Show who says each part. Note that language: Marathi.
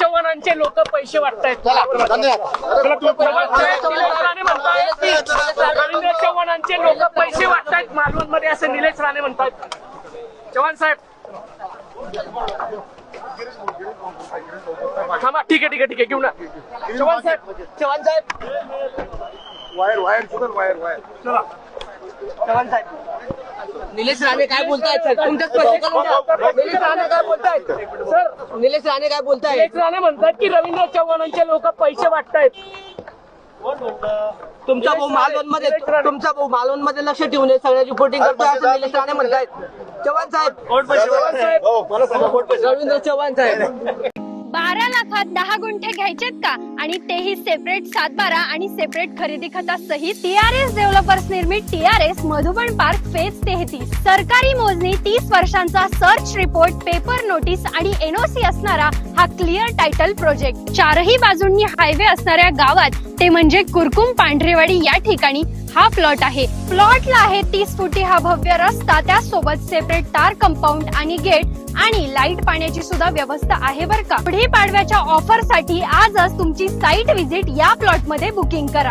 Speaker 1: चव्हाणांचे लोक पैसे वाटतायत.
Speaker 2: चला धन्यवाद.
Speaker 1: निलेश राणे म्हणतायत की रवींद्र चव्हाणांचे लोक पैसे वाटतायत. मालवणमध्ये असं निलेश राणे म्हणतायत. चव्हाण साहेब. थांबा ठीक आहे ठीक आहे ठीक आहे. घेऊ ना चव्हाण साहेब. चव्हाण साहेब.
Speaker 2: वायर वायर सुधर वायर वायर.
Speaker 1: चव्हाण साहेब. निलेश राणे काय बोलतायत? सर तुमच्याच पैसे. निलेश राणे.
Speaker 3: निलेश राणे काय बोलताय?
Speaker 1: निलेश राणे म्हणतात की रवींद्र चव्हाणांचे लोक पैसे वाटतायत.
Speaker 3: तुमचा भाऊ मालवणमध्ये तुमचा भाऊ मालवणमध्ये लक्ष ठेवून हे सगळ्या रिपोर्टिंग करतोय असं निलेश राणे म्हणतायत. चव्हाण साहेब.
Speaker 1: चव्हाण साहेब.
Speaker 2: हो मला सांगा
Speaker 3: रवींद्र चव्हाण साहेब.
Speaker 4: बारा लाखात दहा गुंठे घ्यायचेत का? आणि तेही सेपरेट सात बारा आणि सेपरेट खरेदी खता सहित टीआरएस डेव्हलपर्स निर्मित टीआरएस मधुबन पार्क फेज तेहतीस. सरकारी मोजणी तीस वर्षांचा सर्च रिपोर्ट पेपर नोटीस आणि एनओसी असणारा हा क्लिअर टायटल प्रोजेक्ट चारही बाजूंनी हायवे असणाऱ्या गावात ते म्हणजे कुरकुम पांढरेवाडी या ठिकाणी हा प्लॉट आहे. प्लॉटला आहे तीस फुटी हा भव्य रस्ता त्यासोबत सेपरेट तार कंपाऊंड आणि गेट आणि लाइट पाण्याची सुद्धा व्यवस्था आहे बर का. पुढे पाडव्याच्या ऑफरसाठी आजच तुमची साईट व्हिजिट या प्लॉटमध्ये बुकिंग करा.